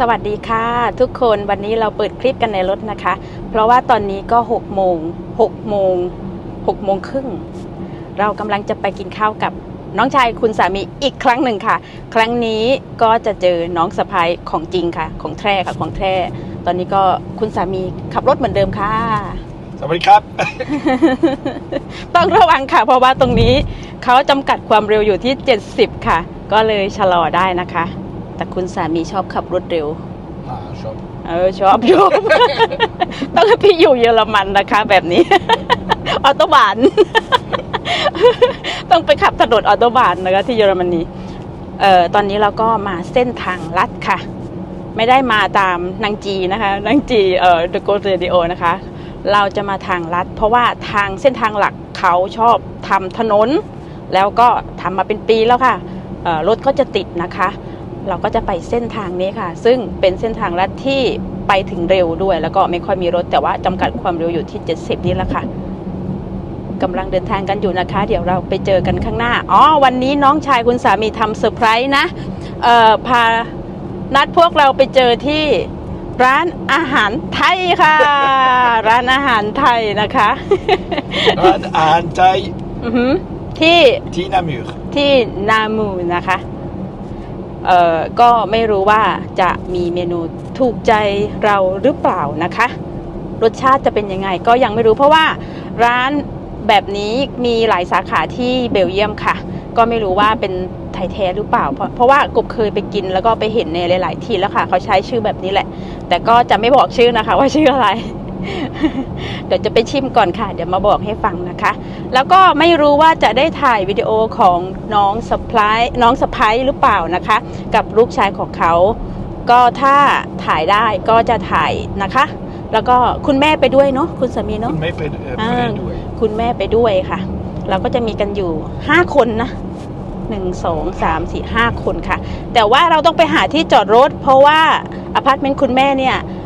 สวัสดีค่ะทุกคนวันนี้เราเปิดคลิปกันในรถนะคะ เพราะว่าตอนนี้ก็6โมง6โมง6โมงครึ่งเรากำลังจะไปกินข้าวกับน้องชายคุณสามีอีกครั้งหนึ่งค่ะ ครั้งนี้ก็จะเจอน้องสะพ้ายของจริงค่ะ ของแท้ค่ะของแท้ตอนนี้ก็คุณสามีขับรถเหมือนเดิมค่ะ สวัสดีครับ ต้องระวังค่ะ เพราะว่าตรงนี้เขาจำกัดความเร็วอยู่ที่ 70 ค่ะ ก็เลยชะลอได้นะคะ แต่คุณสามีชอบขับรถเร็ว อ่าชอบเออชอบอยู่ต้องให้พี่อยู่เยอรมันนะคะ แบบนี้ ออโตบาน ต้องไปขับถนนออโตบานนะคะ ที่เยอรมนีเอ่อตอนนี้เราก็มาเส้นทางลัดค่ะ ไม่ได้มาตามนางจีนะคะนางจีเอ่อ The Go Radio นะคะ เราจะมาทางลัด เพราะว่าทางเส้นทางหลักเขาชอบทำถนน แล้วก็ทำมาเป็นปีแล้วค่ะเอ่อรถก็จะติดนะคะ เราก็จะไปเส้นทางนี้ค่ะ ซึ่งเป็นเส้นทางลัดที่ไปถึงเร็วด้วย แล้วก็ไม่ค่อยมีรถแต่ว่าจำกัดความเร็วอยู่ที่ 70 นี่แหละค่ะกำลังเดินทางกันอยู่นะคะ เดี๋ยวเราไปเจอกันข้างหน้าอ๋อวันนี้น้องชายคุณสามีทำเซอร์ไพรส์นะเอ่อพานัดพวกเราไปเจอที่ร้านอาหารไทยค่ะ ร้านอาหารไทยนะคะ ร้านอาหารไทยอือหือที่ที่นามูรที่นามูนะคะเอ่อ ก็ไม่รู้ว่าจะมีเมนูถูกใจเราหรือเปล่านะคะ รสชาติจะเป็นยังไงก็ยังไม่รู้เพราะว่าร้านแบบนี้มีหลายสาขาที่เบลเยียมค่ะ ก็ไม่รู้ว่าเป็นไทยแท้หรือเปล่า เพราะเพราะว่ากบเคยไปกินแล้วก็ไปเห็นในหลาย ๆ ที่แล้วค่ะ เขาใช้ชื่อแบบนี้แหละ แต่ก็จะไม่บอกชื่อนะคะว่าชื่ออะไร เดี๋ยวจะไปชิมก่อนค่ะ เดี๋ยวมาบอกให้ฟังนะคะ แล้วก็ไม่รู้ว่าจะได้ถ่ายวิดีโอของน้องสปายน้องสะพ้ายหรือเปล่านะคะ กับลูกชายของเขา ก็ถ้าถ่ายได้ก็จะถ่ายนะคะ แล้วก็คุณแม่ไปด้วยเนาะคุณสามีคุเนาะณไม่เป็นเอ่ออ่าไม่ได้ด้วย คุณแม่ไปด้วยค่ะ เราก็จะมีกันอยู่5คนนะหนึ่งสองสามสี่ห้าคนค่ะ แต่ว่าเราต้องไปหาที่จอดรถ เพราะว่าอพาร์ตเมนต์คุณแม่เนี่ยเอ่อ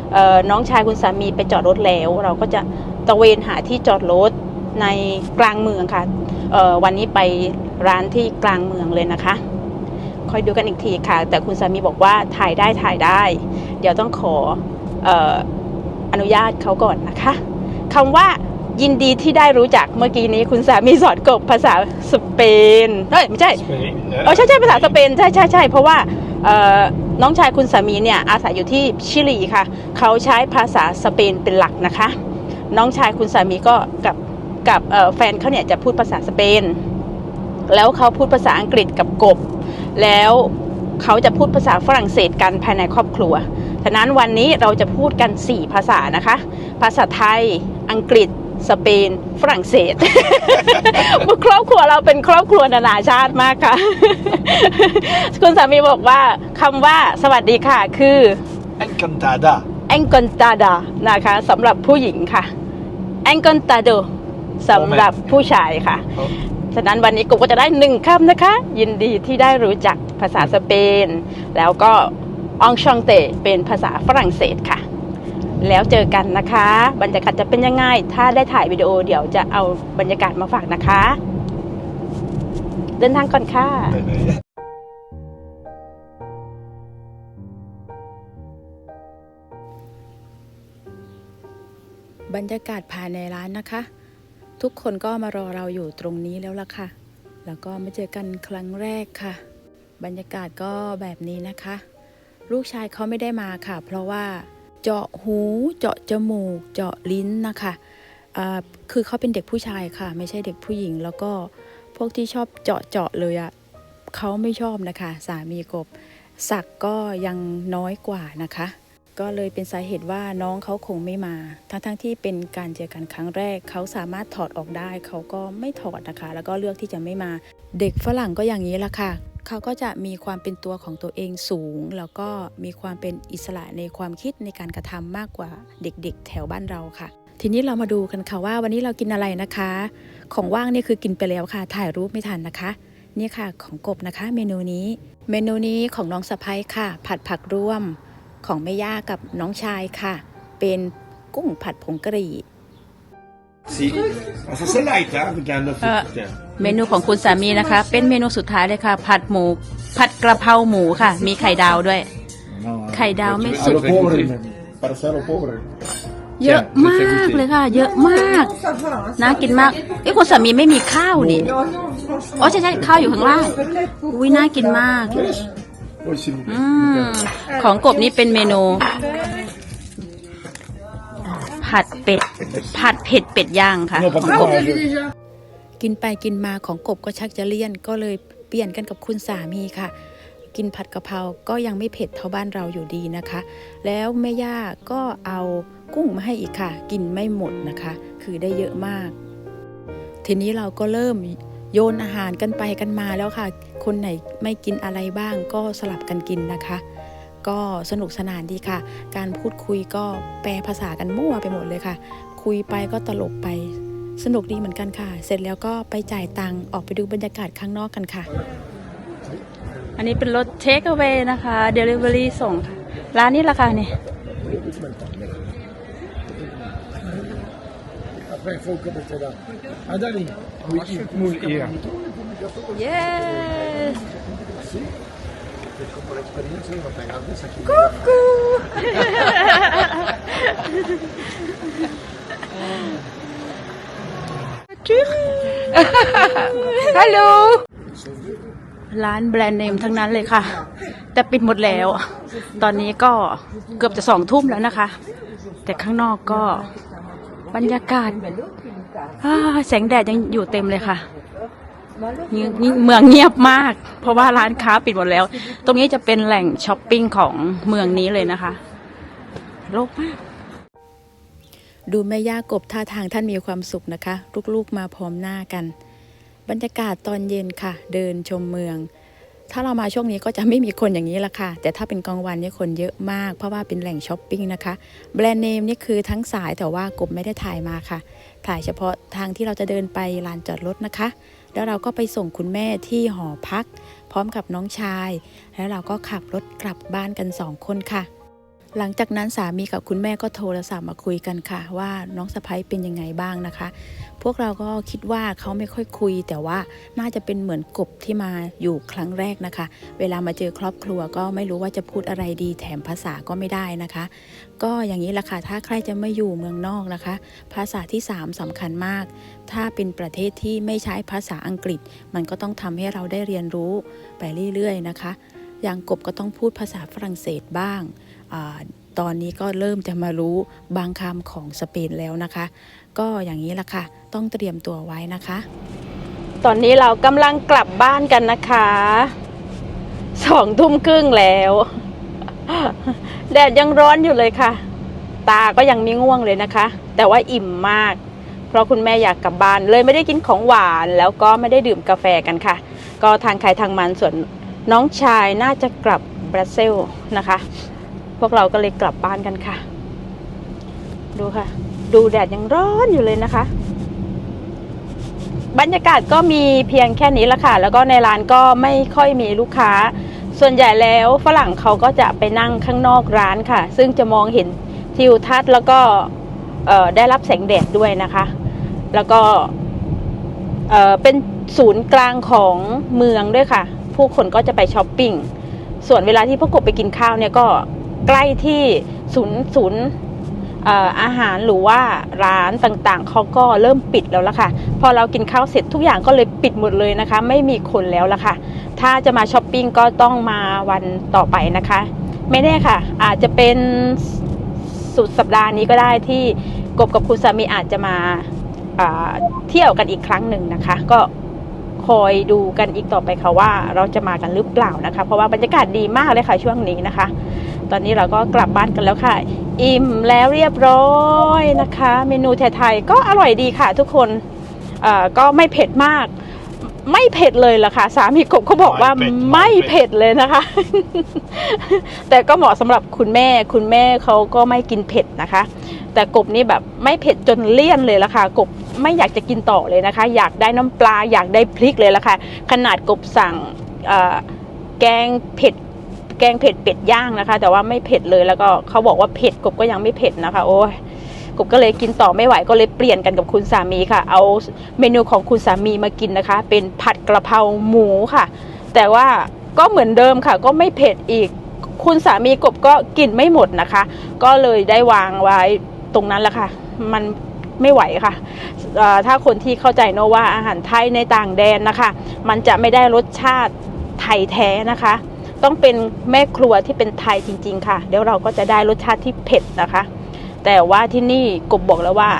น้องชายคุณสามีไปจอดรถแล้ว เราก็จะตระเวนหาที่จอดรถในกลางเมืองค่ะเอ่อวันนี้ไปร้านที่กลางเมืองเลยนะคะ คอยดูกันอีกทีค่ะ แต่คุณสามีบอกว่าถ่ายได้ถ่ายได้ เดี๋ยวต้องขอเอ่ออนุญาตเขาก่อนนะคะคำว่ายินดีที่ได้รู้จักเมื่อกี้นี้คุณสามีสอนกบภาษาสเปนเฮ้ยไม่ใช่สเปนเอ่อเออใช่ใช่ภาษาสเปนใช่ใช่ใช่เพราะว่าเอ่อ น้องชายคุณสามีเนี่ยอาศัยอยู่ที่ชิลีค่ะ เขาใช้ภาษาสเปนเป็นหลักนะคะ น้องชายคุณสามีก็กับกับแฟนเขาเนี่ยจะพูดภาษาสเปน แล้วเขาพูดภาษาอังกฤษกับกบ แล้วเขาจะพูดภาษาฝรั่งเศสกันภายในครอบครัวฉะนั้นวันนี้เราจะพูดกัน 4 ภาษานะคะ ภาษาไทย อังกฤษ สเปน ฝรั่งเศส ครอบครัวเราเป็นครอบครัวนานาชาติมากค่ะ คุณสามีบอกว่าคำว่าสวัสดีค่ะคือ encantada encantada นะคะสำหรับผู้หญิงค่ะ encantado สำหรับผู้ชายค่ะอ๋อฉะนั้นวันนี้กุ๊กก็จะได้หนึ่งคำนะคะ ยินดีที่ได้รู้จักภาษาสเปน แล้วก็องชองเตเป็นภาษาฝรั่งเศสค่ะ แล้วเจอกันนะคะ บรรยากาศจะเป็นยังไง ถ้าได้ถ่ายวิดีโอเดี๋ยวจะเอาบรรยากาศมาฝากนะคะ เดินทางก่อนค่ะ บรรยากาศภายในร้านนะคะ ทุกคนก็มารอเราอยู่ตรงนี้แล้วล่ะค่ะ แล้วก็มาเจอกันครั้งแรกค่ะ บรรยากาศก็แบบนี้นะคะ ลูกชายเขาไม่ได้มาค่ะ เพราะว่า เจาะหูเจาะจมูก เจาะลิ้นนะคะอ่าคือเขาเป็นเด็กผู้ชายค่ะ ไม่ใช่เด็กผู้หญิง แล้วก็พวกที่ชอบเจาะเจาะเลยอะเขาไม่ชอบนะคะ สามีกบสักก็ยังน้อยกว่านะคะ ก็เลยเป็นสาเหตุว่าน้องเขาคงไม่มา ทั้งๆทที่เป็นการเจอกันครั้งแรก เขาสามารถถอดออกได้ เขาก็ไม่ถอดนะคะ แล้วก็เลือกที่จะไม่มา เด็กฝรั่งก็อย่างนี้ละค่ะ เขาก็จะมีความเป็นตัวของตัวเองสูง แล้วก็มีความเป็นอิสระในความคิดในการกระทำมากกว่าเด็กๆ แถวบ้านเราค่ะ ทีนี้เรามาดูกันค่ะว่าวันนี้เรากินอะไรนะคะ ของว่างนี่คือกินไปแล้วค่ะ ถ่ายรูปไม่ทันนะคะนี่ค่ะของกบนะคะ เมนูนี้ เมนูนี้ของน้องสะพ้ยค่ะ ผัดผักร่วมของแม่ย่ากับน้องชายค่ะ เป็นกุ้งผัดผงกะหรี่ Si. Ah, ça c'est light, hein, avec un œuf. Ah. Tiens. เมนูของคุณสามีนะคะ เป็นเมนูสุดท้ายเลยค่ะ ผัดหมู ผัดกระเพราหมูค่ะ มีไข่ดาวด้วย Non, hein. ไข่ดาวไม่สุ A ก lo pobre, Parcelo pobre. เยอะมากเลยค่ะ เยอะมาก น่ากินมากเอ้ยคุณสามีไม่มีข้าวนี่อ๋อใช่ใช่ข้าวอยู่ข้างล่างอุ้ยน่ากินมาก Poi si อืมของกบนี่เป็นเมนู ผัดเป็ด ผัดเผ็ดเป็ดย่างค่ะ No, ของ papà, กบ no, กินไปกินมาของกบก็ชักจะเลี่ยนก็เลยเปลี่ยนกันกับคุณสามีค่ะ กินผัดกะเพราก็ยังไม่เผ็ดเท่าบ้านเราอยู่ดีนะคะ แล้วแม่ย่าก็เอากุ้งมาให้อีกค่ะ กินไม่หมดนะคะ คือได้เยอะมาก ทีนี้เราก็เริ่มโยนอาหารกันไปกันมาแล้วค่ะ คนไหนไม่กินอะไรบ้างก็สลับกันกินนะคะ ก็สนุกสนานดีค่ะ การพูดคุยก็แปลภาษากันมั่วไปหมดเลยค่ะ คุยไปก็ตลกไปสนุกดีเหมือนกันค่ะ เสร็จแล้วก็ไปจ่ายตังค์ออกไปดูบรรยากาศข้างนอกกันค่ะ อันนี้เป็นรถเทคเอา a y นะคะ Delivery ส่งค่ะ ร้านนี้ราคาเนี่ย Vabbè, fuoco per te da. Adali, Muy iya. Yes con l'esperienza io non pegare sa chi. Hello ร้านแบรนด์เนมทั้งนั้นเลยค่ะ แต่ปิดหมดแล้ว ตอนนี้ก็เกือบจะสองทุ่มแล้วนะคะ แต่ข้างนอกก็บรรยากาศอ่าแสงแดดยังอยู่เต็มเลยค่ะนี่นี่ เมืองเงียบมาก เพราะว่าร้านค้าปิดหมดแล้ว ตรงนี้จะเป็นแหล่งช้อปปิ้งของเมืองนี้เลยนะคะโลกมาก ดูแม่ย่ากบท่าทางท่านมีความสุขนะคะ ลูกๆมาพร้อมหน้ากัน บรรยากาศตอนเย็นค่ะ เดินชมเมือง ถ้าเรามาช่วงนี้ก็จะไม่มีคนอย่างนี้ละค่ะ แต่ถ้าเป็นกลางวันเนี่ยคนเยอะมาก เพราะว่าเป็นแหล่งช้อปปิ้งนะคะ แบรนด์เนมนี่คือทั้งสายแต่ว่ากบไม่ได้ถ่ายมาค่ะ ถ่ายเฉพาะทางที่เราจะเดินไปลานจอดรถนะคะ แล้วเราก็ไปส่งคุณแม่ที่หอพัก พร้อมกับน้องชาย แล้วเราก็ขับรถกลับบ้านกันสองคนค่ะ หลังจากนั้นสามีกับคุณแม่ก็โทรศัพท์มาคุยกันค่ะ ว่าน้องสะพ้ยเป็นยังไงบ้างนะคะ พวกเราก็คิดว่าเขาไม่ค่อยคุย แต่ว่าน่าจะเป็นเหมือนกบที่มาอยู่ครั้งแรกนะคะ เวลามาเจอครอบครัวก็ไม่รู้ว่าจะพูดอะไรดีแถมภาษาก็ไม่ได้นะคะ ก็อย่างนี้แหละค่ะถ้าใครจะไม่อยู่เมืองนอกนะคะ ภาษาที่ 3สำคัญมาก ถ้าเป็นประเทศที่ไม่ใช้ภาษาอังกฤษ มันก็ต้องทำให้เราได้เรียนรู้ไปเรื่อยๆนะคะ อย่างกบก็ต้องพูดภาษาฝรั่งเศสบ้างอตอนนี้ก็เริ่มจะมารู้บางคำของสเปนแล้วนะคะ ก็อย่างนี้ละค่ะ ต้องเตรียมตัวไว้นะคะ ตอนนี้เรากำลังกลับบ้านกันนะคะสองทุ่มครึ่งแล้วแดดยังร้อนอยู่เลยค่ะ ตาก็ยังไม่ง่วงเลยนะคะ แต่ว่าอิ่มมาก เพราะคุณแม่อยากกลับบ้านเลยไม่ได้กินของหวาน แล้วก็ไม่ได้ดื่มกาแฟกันค่ะ ก็ทางใครทางมันส่วนน้องชายน่าจะกลับบรัสเซลนะคะ พวกเราก็เลยกลับบ้านกันค่ะ ดูค่ะ ดูแดดยังร้อนอยู่เลยนะคะ บรรยากาศก็มีเพียงแค่นี้ละค่ะ แล้วก็ในร้านก็ไม่ค่อยมีลูกค้า ส่วนใหญ่แล้วฝรั่งเขาก็จะไปนั่งข้างนอกร้านค่ะ ซึ่งจะมองเห็นทิวทัศน์แล้วก็ได้รับแสงแดดด้วยนะคะ แล้วก็เป็นศูนย์กลางของเมืองด้วยค่ะ ผู้คนก็จะไปช้อปปิ้ง ส่วนเวลาที่พวกกบไปกินข้าวเนี่ยก็ใกล้ที่ศูนย์ศูนย์อาหารหรือว่าร้านต่างๆเขาก็เริ่มปิดแล้วละค่ะ พอเรากินข้าวเสร็จทุกอย่างก็เลยปิดหมดเลยนะคะ ไม่มีคนแล้วละค่ะ ถ้าจะมาช้อปปิ้งก็ต้องมาวันต่อไปนะคะ ไม่แน่ค่ะ อาจจะเป็นสุดสัปดาห์นี้ก็ได้ที่กบกับคุณสามีอาจจะมา เที่ยวกันอีกครั้งหนึ่งนะคะ ก็คอยดูกันอีกต่อไปค่ะว่าเราจะมากันหรือเปล่านะคะ เพราะว่าบรรยากาศดีมากเลยค่ะช่วงนี้นะคะ ตอนนี้เราก็กลับบ้านกันแล้วค่ะ อิ่มแล้วเรียบร้อยนะคะ เมนูไทยๆก็อร่อยดีค่ะ ทุกคนก็ไม่เผ็ดมาก ไม่เผ็ดเลยล่ะค่ะ สามีกบเขาบอกว่าไม่เผ็ดเลยนะคะ แต่ก็เหมาะสำหรับคุณแม่ คุณแม่เขาก็ไม่กินเผ็ดนะคะ แต่กบนี่แบบไม่เผ็ดจนเลี่ยนเลยล่ะค่ะ กบ ไม่อยากจะกินต่อเลยนะคะ อยากได้น้ำปลาอยากได้พริกเลยละค่ะ ขนาดกบสั่งแกงเผ็ดแกงเผ็ดเป็ดย่างนะคะ แต่ว่าไม่เผ็ดเลยแล้วก็เขาบอกว่าเผ็ดกบก็ยังไม่เผ็ดนะคะ โอ้ยกบก็เลยกินต่อไม่ไหวก็เลยเปลี่ยนกันกับคุณสามีค่ะ เอาเมนูของคุณสามีมากินนะคะ เป็นผัดกระเพราหมูค่ะ แต่ว่าก็เหมือนเดิมค่ะ ก็ไม่เผ็ดอีก คุณสามีกบก็กินไม่หมดนะคะ ก็เลยได้วางไว้ตรงนั้นแหละค่ะ มัน ไม่ไหวค่ะ ถ้าคนที่เข้าใจเนอะว่าอาหารไทยในต่างแดนนะคะ มันจะไม่ได้รสชาติไทยแท้นะคะ ต้องเป็นแม่ครัวที่เป็นไทยจริง ๆ ค่ะ เดี๋ยวเราก็จะได้รสชาติที่เผ็ดนะคะ แต่ว่าที่นี่กบบอกแล้วว่า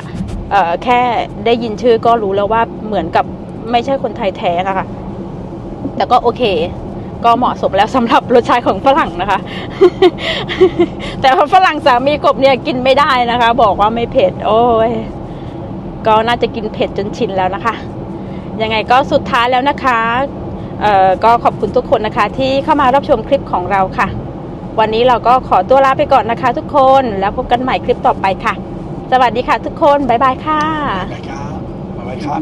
แค่ได้ยินชื่อก็รู้แล้วว่าเหมือนกับไม่ใช่คนไทยแท้ะค่ะแต่ก็โอเค ก็เหมาะสมแล้วสำหรับรสชาติของฝรั่งนะคะ แต่ฝรั่งสามีกบเนี่ยกินไม่ได้นะคะ บอกว่าไม่เผ็ด โอ้ย ก็น่าจะกินเผ็ดจนชินแล้วนะคะ ยังไงก็สุดท้ายแล้วนะคะเอ่อก็ขอบคุณทุกคนนะคะ ที่เข้ามารับชมคลิปของเราค่ะ วันนี้เราก็ขอตัวลาไปก่อนนะคะ ทุกคนแล้วพบกันใหม่คลิปต่อไปค่ะ สวัสดีค่ะทุกคน บ๊ายบายค่ะ บ๊ายบายครับบ๊ายบายครับ